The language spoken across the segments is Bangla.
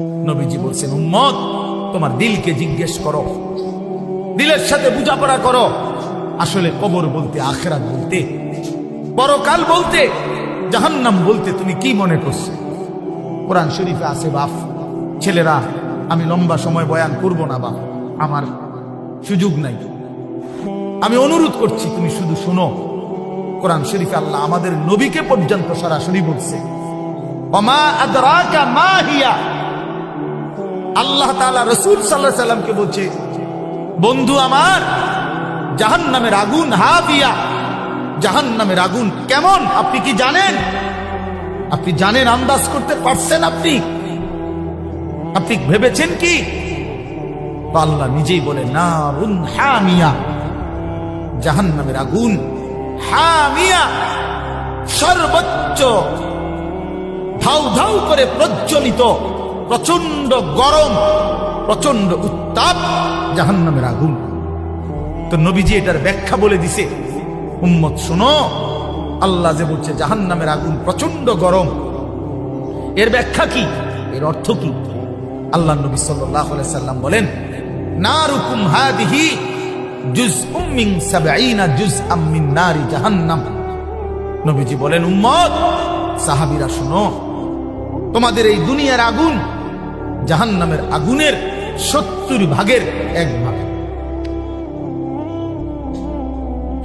নবীজি বলছেন, উম্মত, তোমার দিলকে জিজ্ঞেস করো। দিলের সাথে বুঝাপড়া করো। আসলে কবর বলতে, আখেরাত বলতে, পরকাল বলতে, জাহান্নাম বলতে তুমি কি মনে করছ? কোরআন শরীফে আছে, বাপ, ছেলেরা, আমি লম্বা সময় বয়ান করব না, বাপ, আমার সুযোগ নাই। আমি অনুরোধ করছি, তুমি শুধু শোনো। কোরআন শরীফে আল্লাহ আমাদের নবীকে পর্যন্ত সরাসরি বলছে, ওমা আদরাকা মা হিয়া আল্লাহ তাআলা রসুল সাল্লাহ সাল্লামকে বলছে, বন্ধু আমার জাহান নামের আগুন হা হাবিয়া জাহান নামের আগুন কেমন? আপনি কি জানেন? আপনি জানেন আন্দাজ করতে পারছেন আপনি? আপনি ভেবেছেন কি? আল্লাহ নিজেই বলে না হামিয়া। জাহান নামের আগুন হামিয়া। সর্বোচ্চ ধাউ ধাউ করে প্রজ্বলিত। প্রচণ্ড গরম প্রচণ্ড উত্তাপ, জাহান্নামের আগুন। তো নবীজি এটার ব্যাখ্যা বলে দিছে, উম্মত শোনো, আল্লাহ যে বলছে জাহান্নামের আগুন প্রচণ্ড গরম। এর ব্যাখ্যা কি? এর অর্থ কি? আল্লাহ নবী সাল্লাম বলেন, নারুকুম হাদিহি জুজউম মিন সাবঈনা জুজআম মিন নারি জাহান্নাম। নবীজি বলেন, উম্মত, সাহাবিরা শোনো তোমাদের এই দুনিয়ার আগুন জাহান্নামের আগুনের সত্তর ভাগের এক ভাগ।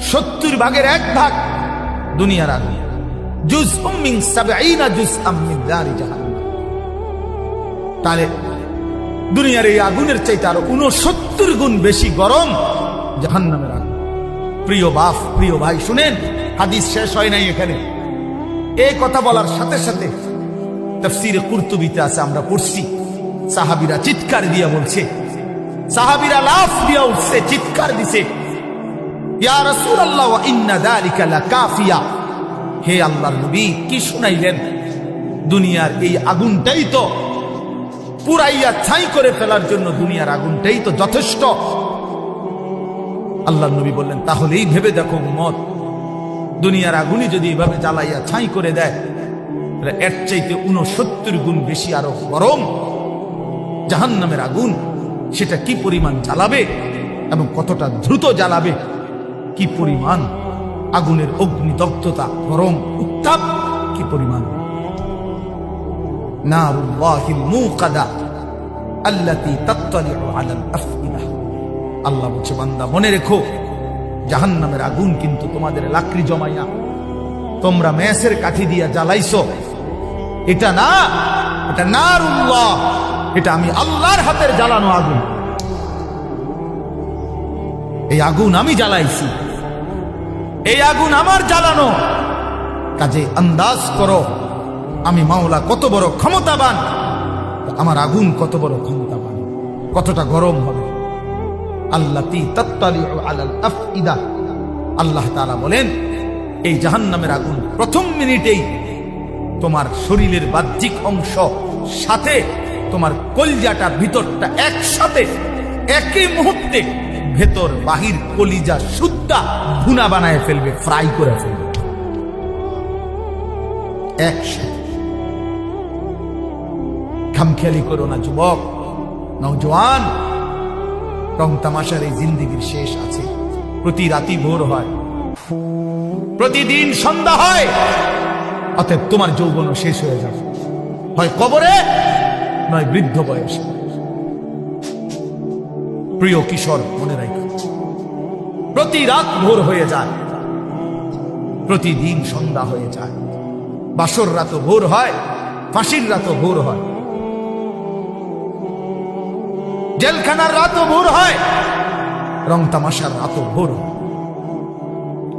সত্তর ভাগের এক ভাগ দুনিয়ার আগুন। জুজ উম্মিং জুজ তাহলে দুনিয়ার এই আগুনের চাইতে আরও উনসত্তর গুণ বেশি গরম জাহান্নামের আগুন। প্রিয় বাপ, প্রিয় ভাই, শুনেন, হাদিস শেষ হয় নাই এখানে। এই কথা বলার সাথে সাথে তফসিরে কুর্তুবিতে আছে, আমরা পড়ছি। সাহাবিরা চিৎকার দিয়া বলছে, সাহাবিরা লাফ দিয়া উঠছে, চিৎকার দিছে। ইয়া রাসূলুল্লাহ, ওয়া ইন্না যালিকা লাকাফিয়া। হে আল্লাহর নবী, কি শুনাইলেন? দুনিয়ার এই আগুনটাই তো পুরাইয়া ছাই করে ফেলার জন্য দুনিয়ার আগুনটাই তো যথেষ্ট। আল্লাহর নবী বললেন, তাহলেই ভেবে দেখো মত দুনিয়ার আগুনই যদি এভাবে জ্বালাইয়া ছাই করে দেয় এর চাইতে উনসত্তর গুণ বেশি আরও গরম জাহান নামের আগুন, সেটা কি পরিমাণ জ্বালাবে এবং কতটা দ্রুত জ্বালাবে? কি পরিমাণ আগুনের অগ্নিদগ্ধতা গরম উত্তাপ? কি পরিমাণ? আল্লাহ বলছে, বান্দা, মনে রেখো, জাহান্নামের আগুন কিন্তু তোমাদের লাকড়ি জমাইয়া তোমরা মেসের কাঠি দিয়া জ্বালাইছো। এটা না এটা না নারুল্লাহ, এটা আমি আল্লাহর হাতের জ্বালানো আগুন। এই আগুন আমি জ্বালাইছি। এই আগুন আমার জ্বালানো। কাজে আন্দাজ করো, আমি মাওলা কত বড় ক্ষমতাবান, আমার আগুন কত বড় ক্ষমতাবান, কতটা গরম হবে। আল্লাহ আল্লাহ তাআলা বলেন, এই জাহান্নামের আগুন প্রথম মিনিটেই তোমার শরীরের বাহ্যিক অংশ, সাথে তোমার কলজাটা, ভিতরটা একসাথে, একই মুহূর্তে ভেতর বাহির কলিজা সুদ্ধা ভুনা বানায় ফেলবে, ফ্রাই করে ফেলবে। একসাথে। খামখেয়ালি করো না, যুবক নৌজওয়ান রং তামাশার এই জিন্দিগির শেষ আছে। প্রতি রাতি ভোর হয়। প্রতিদিন সন্ধ্যা হয়। অতএব তোমার যৌবনও শেষ হয়ে যাবে। হয় কবরে, নয় বৃদ্ধ বয়সে। প্রিয় কিশোর, মনে রাখো প্রতি রাত ভোর হয়ে যায়। প্রতিদিন সন্ধ্যা হয়ে যায়। বাসর রাত ভোর হয়, ফাঁসির রাত ভোর হয়। জেলখানার রাতও ভোর হয়, রং তামাশার রাতও ভোর হয়।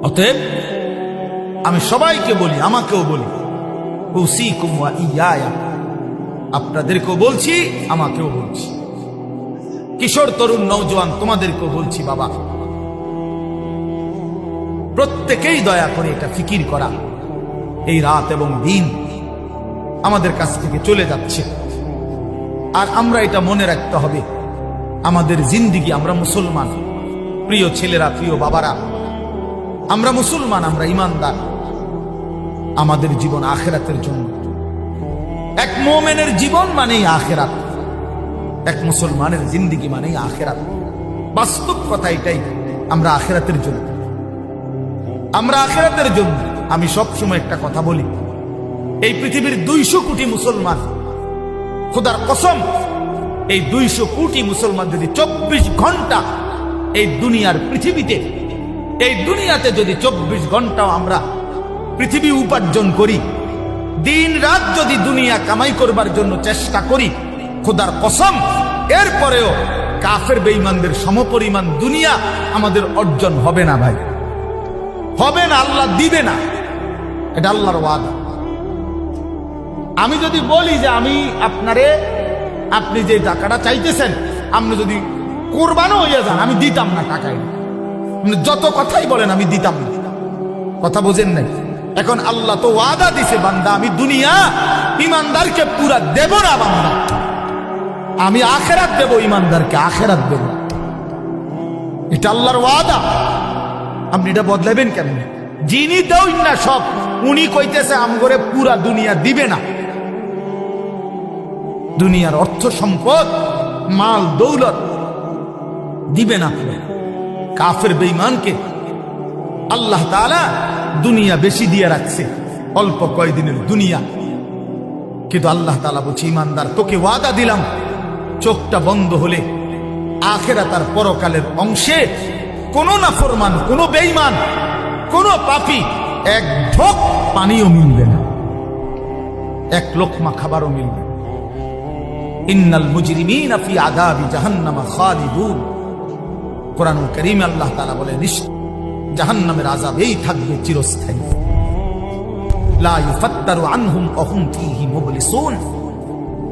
অতএব আমি সবাইকে বলি, আমাকেও বলি আপনাদেরকেও বলছি, আমাকেও বলছি। কিশোর, তরুণ নৌজওয়ান তোমাদেরকেও বলছি, বাবা। প্রত্যেকেই দয়া করে এটা ফিকির করা। এই রাত এবং দিন আমাদের কাছ থেকে চলে যাচ্ছে। আর আমরা এটা মনে রাখতে হবে, আমাদের জিন্দিগি, আমরা মুসলমান। প্রিয় ছেলেরা, প্রিয় বাবারা, আমরা মুসলমান, আমরা ইমানদার। আমাদের জীবন আখেরাতের জন্য। এক মোমেনের জীবন মানেই আখেরাত। এক মুসলমানের জিন্দিগি মানেই আখেরাত। বাস্তব কথা এটাই, আমরা আখেরাতের জন্য। আমরা আখেরাতের জন্য। আমি সবসময় একটা কথা বলি, এই পৃথিবীর দুইশো কোটি মুসলমান, খোদার কসম, এই দুইশো কোটি মুসলমান যদি চব্বিশ ঘণ্টা এই দুনিয়ার পৃথিবীতে, এই দুনিয়াতে যদি চব্বিশ ঘন্টাও আমরা পৃথিবী উপার্জন করি। দিন রাত যদি দুনিয়া কামাই করবার জন্য চেষ্টা করি, খোদার কসম, এরপরেও কাফের বেঈমানদের সমপরিমাণ দুনিয়া আমাদের অর্জন হবে না ভাই। হবে না, আল্লাহ দিবে না। এটা আল্লাহর ওয়াদা। আমি যদি বলি যে আমি আপনারে, আপনি যে টাকাটা চাইতেছেন, আপনি যদি কোরবানও হইয়া যান, আমি দিতাম না টাকায়। যত কথাই বলেন, আমি দিতাম না। কথা বোঝেন নাই? এখন আল্লাহ তো ওয়াদা দিছে, বান্দা, আমি দুনিয়া ইমানদারকে পুরা দেব না, বান্দা। আমি আখেরাত দেব ইমানদারকে আখেরাত দেব। এটা আল্লাহর ওয়াদা। আপনি এটা বদলাবেন কেন যিনি দেউন না সব, উনি কইতেছে, আমগরে পুরা দুনিয়া দিবে না। দুনিয়ার অর্থ সম্পদ, মাল, দৌলত দিবে না কাফের বেঈমানকে আল্লাহ তাআলা দুনিয়া বেশি দিয়ে রাখছে। অল্প কয়দিনের দুনিয়া। কিন্তু আল্লাহ তাআলা বলছে, ইমানদার, তোকে ওয়াদা দিলাম। চোখটা বন্ধ হলে আখেরা তার পরকালের অংশে কোনো না ফরমান কোনো বেঈমান, কোনো পাপি এক ঢোক পানিও মিলবে না। এক লোকমা খাবারও মিলবে। ইন্নাল মুজরিমিন ফি আযাবি জাহান্নামা খালিদুন। কোরআনুল কারীমে আল্লাহ তাআলা বলে নিশ্চয় থাকবে চিরস্থায়ী। ইউফাত্তারু আনহুম ওয়া হুম ফীহি মুবলিসুন।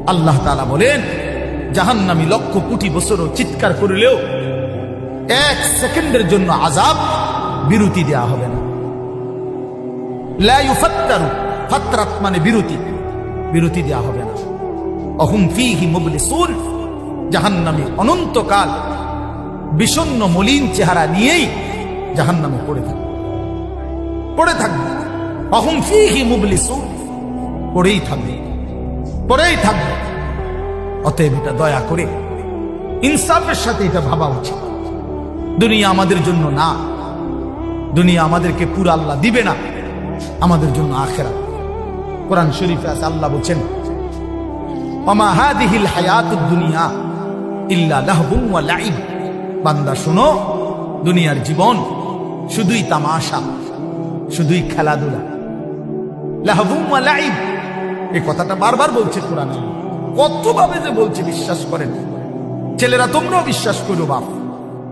আল্লাহ তাআলা বলেন, জাহান্নামী লক্ষ কোটি বছরও চিৎকার করলেও এক সেকেন্ডের জন্য আযাব বিরতি দেয়া হবে না। লা ইউফাত্তারু, ফাতরাত মানে বিরতি বিরতি দেয়া হবে না। অহুম ফিহি মুবলিসুন। জাহান্নামী অনন্তকাল বিষণ্ণ মলিন চেহারা নিয়েই জাহান্নামে পড়ে থাকবে পড়ে থাকবে অহুম ফিহি মুবলিসুন। পড়েই থাকবে পড়েই থাকবে অতএব এটা দয়া করে ইনসাফের সাথে এটা ভাবা উচিত। দুনিয়া আমাদের জন্য না। দুনিয়া আমাদেরকে পুরো আল্লাহ দিবে না। আমাদের জন্য আখেরা কোরআন শরীফে আছে, আল্লাহ বলছেন, ওমা হাদিহিল হায়াতুদ দুনিয়া ইল্লা লাহবুম ওয়া লাইব বান্দা, শুনো, দুনিয়ার জীবন শুধুই তামাশা, শুধুই খেলাধুলা। লাইব এই কথাটা বারবার বলছে কোরআন। কতভাবে যে বলছে, বিশ্বাস করেন। ছেলেরা, তোমরাও বিশ্বাস করো বাপ।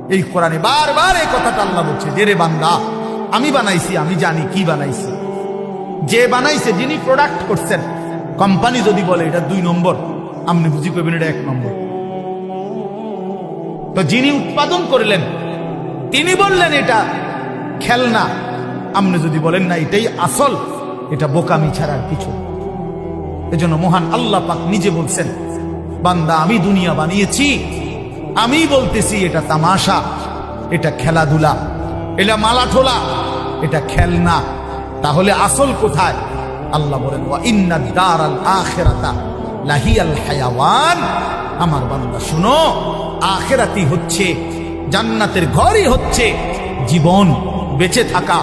এই কোরআনে বারবার এই কথাটা আল্লাহ বলছে, যে রে বান্দা, আমি বানাইছি, আমি জানি কি বানাইছি। যে বানাইছে, যিনি প্রোডাক্ট করছেন কোম্পানি যদি বলে, এটা দুই নম্বর, আপনি বুঝি করবেন, এটা এক নম্বর। তো যিনি উৎপাদন করলেন, তিনি বললেন এটা খেলনা। আপনি যদি বলেন না, এটাই আসল, এটা বোকামি ছাড়ার কিছু এজন্য মহান আল্লাহ পাক নিজে বলছেন, বান্দা, আমি দুনিয়া বানিয়েছি, আমি বলতেছি, এটা তামাশা, এটা খেলাধুলা, এটা মালা ঠোলা এটা খেলনা। তাহলে আসল কোথায়? আল্লাহ বলেন হায়াওয়ান। আমার বান্দা, শুনো আখেরাতি হচ্ছে, জান্নাতের ঘরই হচ্ছে জীবন। বেঁচে থাকা।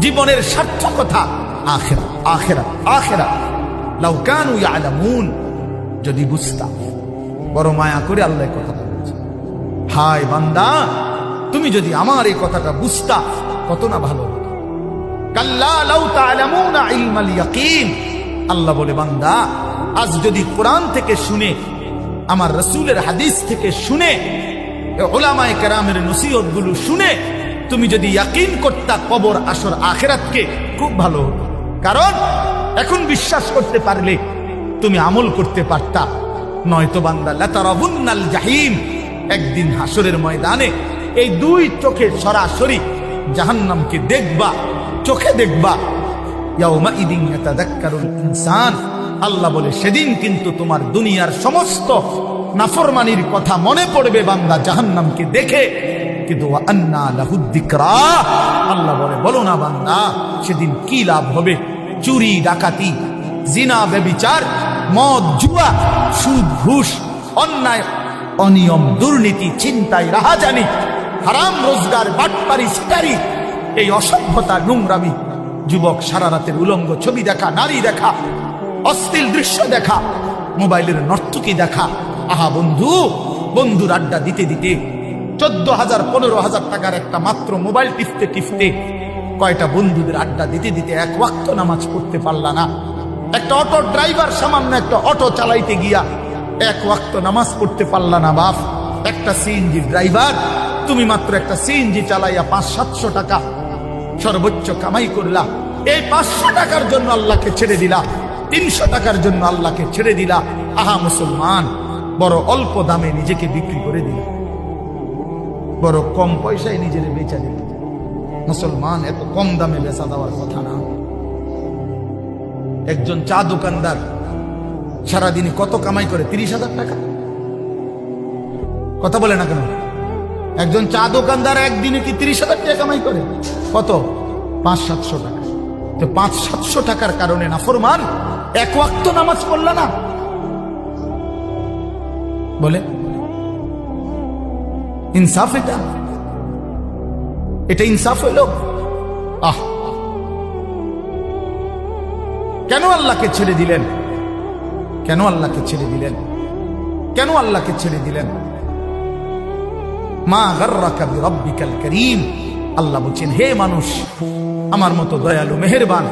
জীবনের সার্থকতা আখেরা আখেরা আখেরা। লাউকানু ইয়ালামুন, যদি বুঝতাম। বড় মায়া করে আল্লাহ কথাটা বলছে হায় বান্দা, তুমি যদি আমার এই কথাটা বুঝতা, কত না ভালো আল্লাহ বলে, বান্দা, আজ যদি কোরআন থেকে শুনে, আমার রসুলের হাদিস থেকে শুনে ওলামায়ে কেরামের নসিহতগুলো শুনে তুমি যদি ইয়াকিন করতা কবর, আসর, আখেরাতকে খুব ভালো। কারণ এখন বিশ্বাস করতে পারলে তুমি আমল করতে পারতা। নয়তো বান্দা লাতারাবুন্নাল জাহিম, একদিন হাসরের ময়দানে এই দুই চোখে সরাসরি জাহান্নামকে দেখবা, চোখে দেখবা। ইনসান, আল্লাহ বলে, সেদিন কিন্তু তোমার দুনিয়ার সমস্ত নাফরমানির কথা মনে পড়বে বান্দা জাহান্নামকে দেখে। কিন্তু আন্না লাহুদ্দিকরা আল্লাহ বলে, বলো না বান্দা, সেদিন কি লাভ হবে? চুরি, ডাকাতি, জিনা বেবিচার মদ, জুয়া, সুদ, ঘুষ, অন্যায়, অনিয়ম, দুর্নীতি চিন্তায় রাহাজানি, হারাম, রোজগার, বাটপারি, শিকারি, এই অসভ্যতা, নোংরামি, যুবক সারা রাতের উলঙ্গ ছবি দেখা, নারী দেখা, অশ্লীল দৃশ্য দেখা, মোবাইলের নর্তকী দেখা, আহা বন্ধু, বন্ধুর আড্ডা দিতে দিতে চোদ্দ হাজার পনেরো হাজার টাকার একটা মাত্র মোবাইল টিপতে টিপতে কয়টা বন্ধুদের আড্ডা দিতে দিতে এক ওয়াক্ত নামাজ পড়তে পারলা না। একটা অটো ড্রাইভার সামান্য একটা অটো চালাইতে গিয়া এক ওয়াক্ত নামাজ পড়তে পারলা না, বাপ। একটা সিএনজি ড্রাইভার, তুমি মাত্র একটা সিএনজি চালাইয়া পাঁচ সাতশো টাকা সর্বোচ্চ কামাই করলা। এই পাঁচশো টাকার জন্য আল্লাহকে ছেড়ে দিলা। তিনশো টাকার জন্য আল্লাহকে ছেড়ে দিলা। আহা, মুসলমান, বড় অল্প দামে নিজেকে বিক্রি করে দিলা। বড় কম পয়সায় নিজের বেচা দিল। মুসলমান এত কম দামে বেচা দেওয়ার কথা না। একজন চা দোকানদার সারাদিনে কত কামাই করে? তিরিশ হাজার টাকা? কথা বলে না কেন? একজন চা দোকানদার একদিনে কি তিরিশ হাজার টাকা কামাই করে? কত? পাঁচ, সাতশো টাকা। তো পাঁচ, সাতশো টাকার কারণে না? ফরমান, এক ওয়াক্ত নামাজ পড়ল না? বলে ইনসাফ এটা। এটা ইনসাফ হইল। আহ। কেন আল্লাহকে ছেড়ে দিলেন? কেন আল্লাহকে ছেড়ে দিলেন? কেন আল্লাহকে ছেড়ে দিলেন? মা গর্রাকা করিম। আল্লাহ বলছেন, হে মানুষ, আমার মতো দয়ালু মেহেরবান,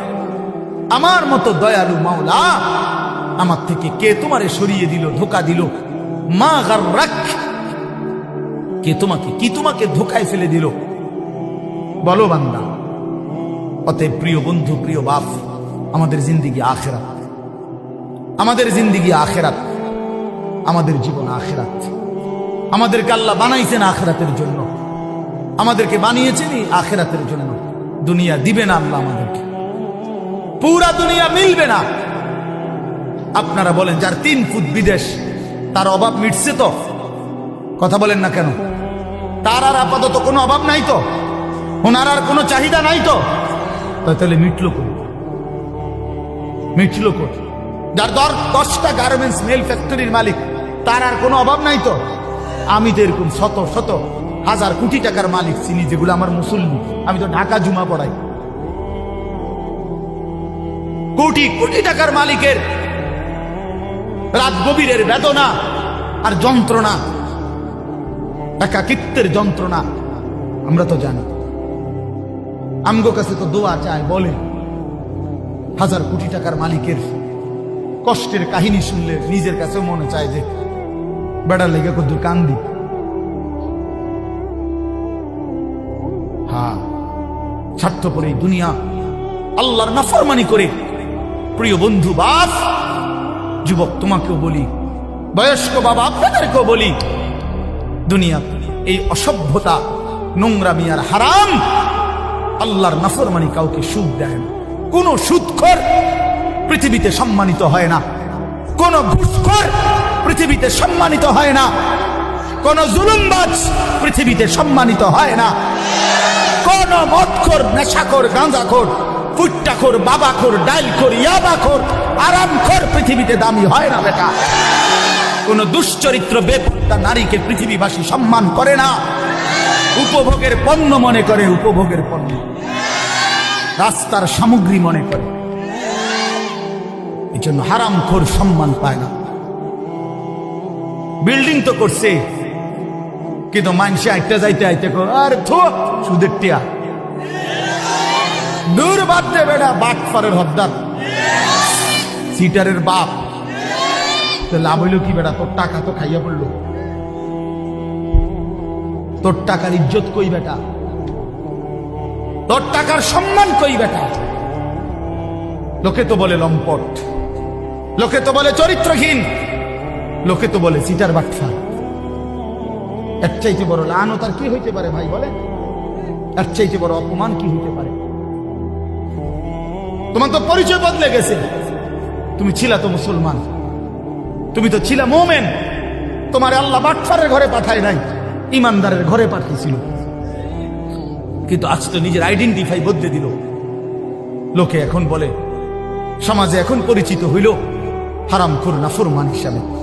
আমার মতো দয়ালু মাওলা, আমার থেকে কে তোমারে সরিয়ে দিল, ধোকা দিল? মা গর্রাক কে তোমাকে, কি তোমাকে ধোকায় ফেলে দিল? বলো বান্দা। অতএব প্রিয় বন্ধু, প্রিয় বাপ, আমাদের জিন্দিগি আখেরাত। আমাদের জিন্দিগি আখেরাত। আমাদের জীবন আখেরাত। আমাদেরকে আল্লাহ বানাইছেন আখেরাতের জন্য। আমাদেরকে বানিয়েছেনই আখেরাতের জন্য। দুনিয়া দিবে না আল্লাহ আমাদেরকে। পুরা দুনিয়া মিলবে না। আপনারা বলেন, যার তিন ফুট বিদেশ, তার অভাব মিটছে তো? কথা বলেন না কেন? তার আর আপাতত কোনো অভাব নাই তো? ওনার আর কোনো চাহিদা নাই তো? তাহলে মিটলো কোন মিটলো কোন যার দর দশটা গার্মেন্টস মেল ফ্যাক্টরির মালিক, তার আর কোনো অভাব নাই তো? আমি তো এরকম শত শত, হাজার কোটি টাকার মালিক, চিনি যেগুলো আমার মুসল্লি। আমি তো ঢাকা জুমা পড়াই। কোটি কোটি টাকার মালিকের রাত গভীরের বেদনা আর যন্ত্রণা একাকিত্বের যন্ত্রণা। আমরা তো জানি। আমগো কাছে তো দোয়া চায়, বলে। হাজার কোটি টাকার মালিকের কষ্টের কাহিনী শুনলে নিজের কাছেও মনে চায় যে, বেড়ার লেগে কদ্দুর কান্দি। হ্যাঁ স্বার্থপর দুনিয়া আল্লাহর নাফরমানি করে। প্রিয় বন্ধু বাপ যুবক, তোমাকেও বলি। বয়স্ক বাবা, আপনাদেরকেও বলি। দুনিয়া, এই অসভ্যতা, নোংরামি আর হারাম, আল্লাহর নাফরমানি কাউকে সুখ দেয় না। কোন সুদখর পৃথিবীতে সম্মানিত হয় না। কোন ঘুষখোর পৃথিবীতে সম্মানিত হয় না। কোন জুলুমবাজ পৃথিবীতে সম্মানিত হয় না। কোন মদখোর, নেশাখোর, গাঁজাখোর, ফুট্টাখোর, বাবাখোর, ডাইলখোর, ইয়াবাখোর, আরামখোর পৃথিবীতে দামি হয় না বেটা। কোন দুশ্চরিত্র বেপত্তা নারীকে পৃথিবীবাসী সম্মান করে না। উপভোগের পণ্য মনে করে, উপভোগের পণ্য। রাস্তার সামগ্রী মনে করে। এই জন্য হারাম খোর সম্মান পায় না। বিল্ডিং তো করছে। কিন্তু মানুষে আইতে যাইতে আইতে আর থো, সুদের টিয়া। দূর বাদ দে বেড়া বাট ফারের হদ্দার সিটারের বাপ। তো লাভ হইল কি বেড়া তোর টাকা তো খাইয়া পড়ল। তোর টাকার ইজ্জত কই বেটা? তোর টাকার সম্মান কই বেটা? লোকে তো বলে লম্পট। লোকে তো বলে চরিত্রহীন। লোকে তো বলে সিটার বাটফা। এর চাইতে বড় লানো তার কি হইতে পারে ভাই বলে? এর চাইতে বড় অপমান কি হইতে পারে? তোমার তো পরিচয় বদলে গেছে। তুমি ছিলা তো মুসলমান। তুমি তো ছিলা মোমেন। তোমার আল্লাহ বাটফারের ঘরে পাঠায় নাই, ইমানদারের ঘরে পাঠিয়েছিল। কিন্তু আজ তো নিজের আইডেন্টিফাই বদলে দিল। লোকে এখন বলে, সমাজে এখন পরিচিত হইল হারাম খুর নাফরমান হিসাবে।